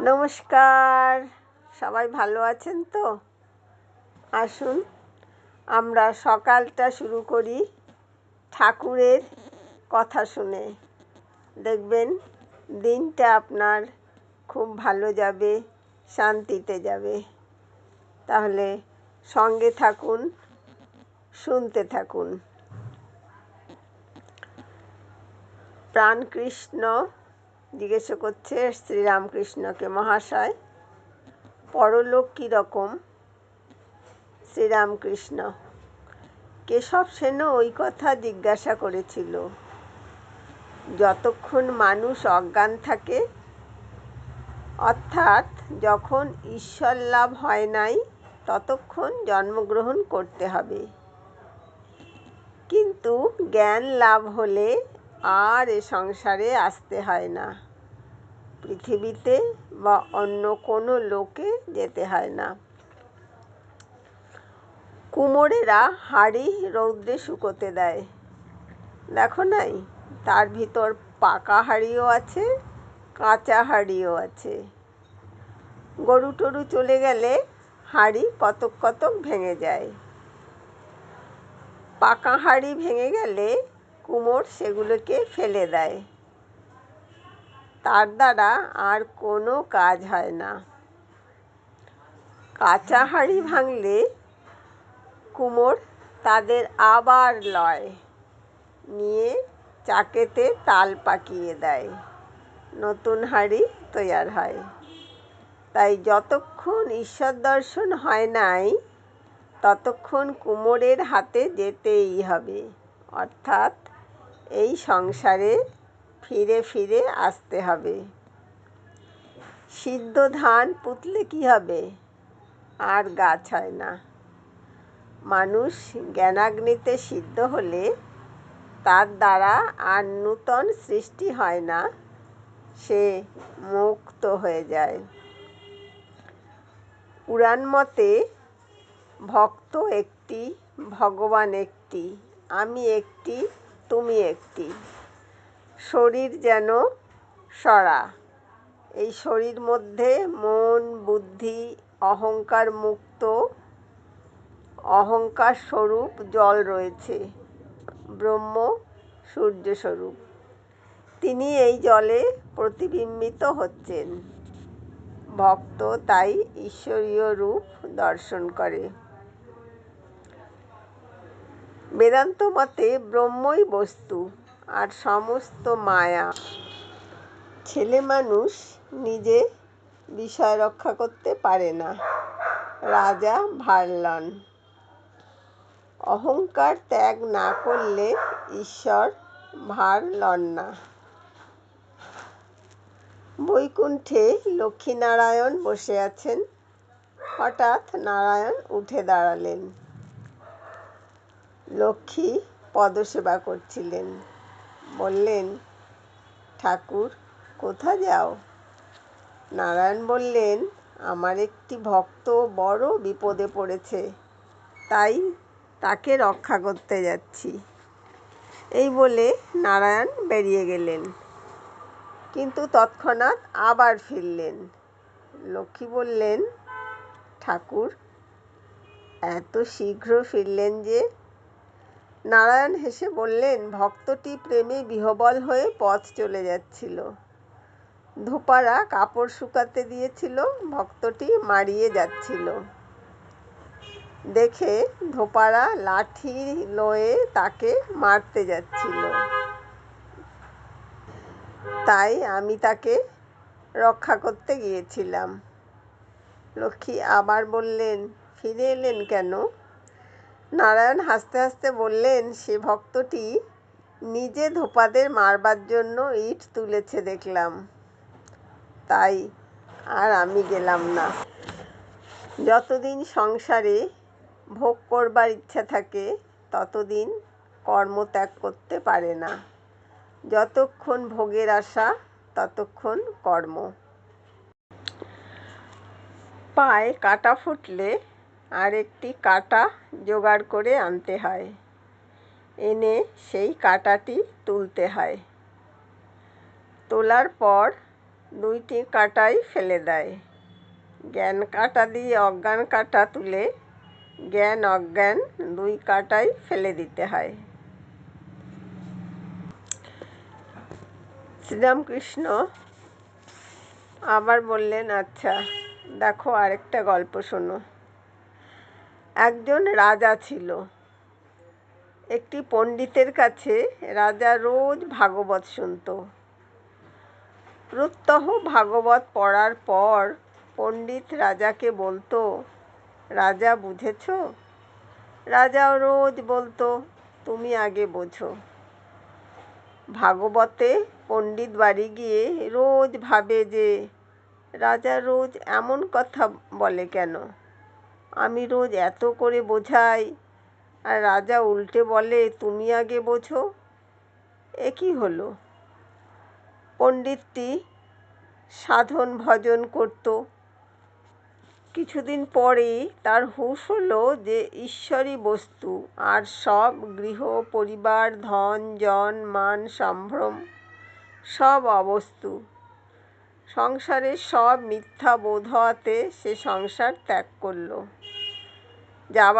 নমস্কার। সবাই ভালো আছেন তো? আসুন, আমরা সকালটা শুরু করি ঠাকুরের কথা শুনে। দেখবেন, দিনটা আপনার খুব ভালো যাবে, শান্তিতে যাবে। তাহলে সঙ্গে থাকুন, শুনতে থাকুন। প্রাণকৃষ্ণ জিজ্ঞেস করছে শ্রীরামকৃষ্ণকে, মহাশয় পরলোক কীরকম শ্রীরামকৃষ্ণ। কেশব সেনও ওই কথা জিজ্ঞাসা করেছিল। যতক্ষণ মানুষ অজ্ঞান থাকে, অর্থাৎ যখন ঈশ্বর লাভ হয় নাই, ততক্ষণ জন্মগ্রহণ করতে হবে। কিন্তু জ্ঞান লাভ হলে আর এ সংসারে আসতে হয় না। পৃথিবীতে বা অন্য কোনো লোকে যেতে হয় না। কুমোরেরা হাড়ি রৌদ্রে শুকোতে দেয়। দেখো নাই, তার ভিতর পাকা হাড়িও আছে, কাঁচা হাড়িও আছে। গরু টরু চলে গেলে হাড়ি কতক কতক ভেঙে যায়। পাকা হাড়ি ভেঙে গেলে কুমোর সেগুলোকে ফেলে দেয়। তার দ্বারা আর কোনো কাজ হয় না। কাঁচা হাঁড়ি ভাঙলে কুমোর তাদের আবার লয়, নিয়ে চাকেতে তাল পাকিয়ে দেয়। নতুন হাঁড়ি তৈয়ার হয়। তাই যতক্ষণ ঈশ্বর দর্শন হয় নাই, ততক্ষণ কুমোরের হাতে যেতেই হবে। অর্থাৎ এই সংসারে ফিরে ফিরে আসতে হবে। সিদ্ধ ধান পুতলে কি হবে? আর গাছ হয় না। মানুষ জ্ঞানাগ্নিতে সিদ্ধ হলে তার দ্বারা আর নূতন সৃষ্টি হয় না, সে মুক্ত হয়ে যায়। পুরাণ মতে, ভক্ত একটি, ভগবান একটি, আমি একটি, তুমি একটি। শরীর যেন সরা। এই শরীর মধ্যে মন, বুদ্ধি, অহংকার মুক্ত, অহংকার স্বরূপ জল রয়েছে। ব্রহ্ম, সূর্য স্বরূপ। তিনি এই জলে প্রতিবিম্বিত হচ্ছেন। ভক্ত তাই ঈশ্বরীয় রূপ দর্শন করে। বেদান্ত মতে ব্রহ্মই বস্তু। আর সমস্ত মায়া। ছেলে মানুষ নিজে বিষয় রক্ষা করতে পারে না। রাজা ভারলন। অহংকার ত্যাগ না করলে ঈশ্বর ভার লন না। বৈকুণ্ঠে লক্ষ্মীনারায়ণ বসে আছেন। হঠাৎ নারায়ণ উঠে দাঁড়ালেন। লক্ষ্মী পদসেবা করছিলেন। বললেন, ঠাকুর কোথা যাও? নারায়ণ বললেন, আমার একটি ভক্ত বড় বিপদে পড়েছে, তাই তাকে রক্ষা করতে যাচ্ছি। এই বলে নারায়ণ বেরিয়ে গেলেন। কিন্তু তৎক্ষণাৎ আবার ফিরলেন। লক্ষ্মী বললেন, ঠাকুর, এত শীঘ্র ফিরলেন যে নারায়ণ হেসে বললেন, ভক্তটি প্রেমে বিহবল হয়ে পথ চলে যাচ্ছিল। ধোপারা কাপড় শুকাতে দিয়েছিল, ভক্তটি মারিয়ে যাচ্ছিল। দেখে ধোপারা লাঠি লয়ে তাকে মারতে যাচ্ছিল। তাই আমি তাকে রক্ষা করতে গিয়েছিলাম। লক্ষ্মী আবার বললেন, ফিরে এলেন কেন? নারায়ণ হাসতে হাসতে বললেন, সে ভক্তটি নিজে ধোপাদের মারবার জন্য ইট তুলেছে দেখলাম। তাই আর আমি গেলাম না। যতদিন সংসারে ভোগ করবার ইচ্ছা থাকে, ততদিন কর্ম ত্যাগ করতে পারে না। যতক্ষণ ভোগের আশা, ততক্ষণ কর্ম। পায়ে কাটা ফুটলে আর একটি কাটা জোগাড় করে আনতে হয়। এনে সেই কাটাটি তুলতে হয়। তোলার পর দুইটি কাঁটাই ফেলে দেয়। জ্ঞান কাঁটা দিয়ে অজ্ঞান কাঁটা তুলে জ্ঞান অজ্ঞান দুই কাঁটাই ফেলে দিতে হয়। শ্রীরামকৃষ্ণ আবার বললেন আচ্ছা দেখো আরেকটা গল্প শোনো। একজন রাজা ছিল। একটি পণ্ডিতের কাছে রাজা রোজ ভাগবত শুনত। প্রত্যহ ভাগবত পড়ার পর পণ্ডিত রাজাকে বলতো, রাজা, বুঝেছ? রাজাও রোজ বলতো, তুমি আগে বোঝো। ভাগবতে পণ্ডিত বাড়ি গিয়ে রোজ ভাবে যে, রাজা রোজ এমন কথা বলে কেন? আমি রোজ এত করে বোঝাই। আর রাজা উল্টে বলে, তুমি আগে বোঝো। এ কি হলো? পণ্ডিতটি সাধন ভজন করত। কিছুদিন পরেই তার হুঁশ হলো যে ঈশ্বরই বস্তু, আর সব গৃহ, পরিবার, ধন, জন, মান, সম্ভ্রম সব অবস্তু। সংসারের সব মিথ্যা বোধ হওয়াতে সে সংসার ত্যাগ করল। যাবার